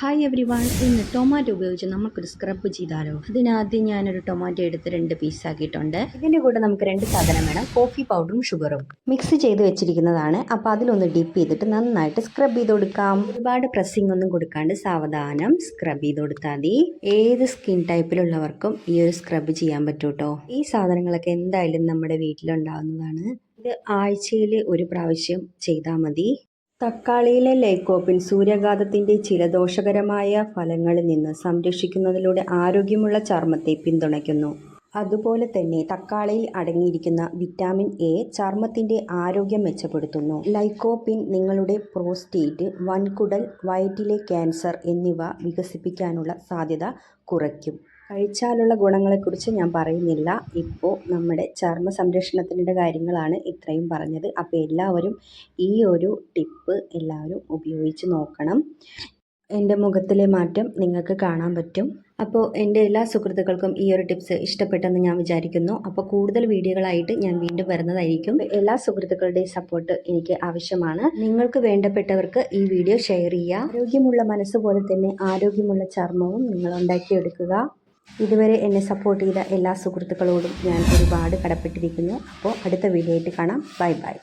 Hi everyone ഇന്ന് tomato ഉപയോഗിച്ച് നമുക്കൊരു സ്ക്രബ് ചെയ്താലോ? അതിനാദ്യം ഞാനൊരു ടൊമാറ്റോ എടുത്ത് രണ്ട് പീസ് ആക്കിയിട്ടുണ്ട്. ഇതിന്റെ കൂടെ നമുക്ക് രണ്ട് സാധനം വേണം. കോഫി പൗഡറും ഷുഗറും മിക്സ് ചെയ്ത് വെച്ചിരിക്കുന്നതാണ്. അപ്പോൾ അതിലൊന്ന് ഡിപ്പ് ചെയ്തിട്ട് നന്നായിട്ട് സ്ക്രബ് ചെയ്ത് കൊടുക്കാം. ഒരുപാട് പ്രസ്സിംഗ് ഒന്നും കൊടുക്കാണ്ട് സാവധാനം സ്ക്രബ് ചെയ്ത് കൊടുത്താൽ മതി. ഏത് സ്കിൻ ടൈപ്പിലുള്ളവർക്കും ഈ ഒരു സ്ക്രബ് ചെയ്യാൻ പറ്റൂട്ടോ. ഈ സാധനങ്ങളൊക്കെ എന്തായാലും നമ്മുടെ വീട്ടിലുണ്ടാവുന്നതാണ്. ഇത് ആഴ്ചയിൽ ഒരു പ്രാവശ്യം ചെയ്താൽ മതി. തക്കാളിയിലെ ലൈക്കോപ്പിൻ സൂര്യാഘാതത്തിന്റെ ചില ദോഷകരമായ ഫലങ്ങളിൽ നിന്ന് സംരക്ഷിക്കുന്നതിലൂടെ ആരോഗ്യമുള്ള ചർമ്മത്തെ പിന്തുണയ്ക്കുന്നു. അതുപോലെ തന്നെ തക്കാളിയിൽ അടങ്ങിയിരിക്കുന്ന വിറ്റാമിൻ എ ചർമ്മത്തിന്റെ ആരോഗ്യം മെച്ചപ്പെടുത്തുന്നു. ലൈക്കോപ്പിൻ നിങ്ങളുടെ പ്രോസ്റ്റേറ്റ് വൻകുടൽ വയറ്റിലെ ക്യാൻസർ എന്നിവ വികസിപ്പിക്കാനുള്ള സാധ്യത കുറയ്ക്കും. കഴിച്ചാലുള്ള ഗുണങ്ങളെക്കുറിച്ച് ഞാൻ പറയുന്നില്ല. ഇപ്പോൾ നമ്മുടെ ചർമ്മ സംരക്ഷണത്തിന്റെ കാര്യങ്ങളാണ് ഇത്രയും പറഞ്ഞത്. അപ്പോൾ എല്ലാവരും ഈ ഒരു ടിപ്പ് എല്ലാവരും ഉപയോഗിച്ച് നോക്കണം. എന്റെ മുഖത്തിലെ മാറ്റം നിങ്ങൾക്ക് കാണാൻ പറ്റും. അപ്പോൾ എന്റെ എല്ലാ സുഹൃത്തുക്കൾക്കും ഈ ഒരു ടിപ്സ് ഇഷ്ടപ്പെട്ടെന്ന് ഞാൻ വിചാരിക്കുന്നു. അപ്പോൾ കൂടുതൽ വീഡിയോകളായിട്ട് ഞാൻ വീണ്ടും വരുന്നതായിരിക്കും. എല്ലാ സുഹൃത്തുക്കളുടെയും സപ്പോർട്ട് എനിക്ക് ആവശ്യമാണ്. നിങ്ങൾക്ക് വേണ്ടപ്പെട്ടവർക്ക് ഈ വീഡിയോ ഷെയർ ചെയ്യുക. ആരോഗ്യമുള്ള മനസ്സ് പോലെ തന്നെ ആരോഗ്യമുള്ള ചർമ്മവും നിങ്ങൾ ഉണ്ടാക്കിയെടുക്കുക. ഇതുവരെ എന്നെ സപ്പോർട്ട് ചെയ്ത എല്ലാ സുഹൃത്തുക്കളോടും ഞാൻ ഒരുപാട് കടപ്പെട്ടിരിക്കുന്നു. അപ്പോൾ അടുത്ത വീഡിയോ ആയിട്ട് കാണാം. Bye bye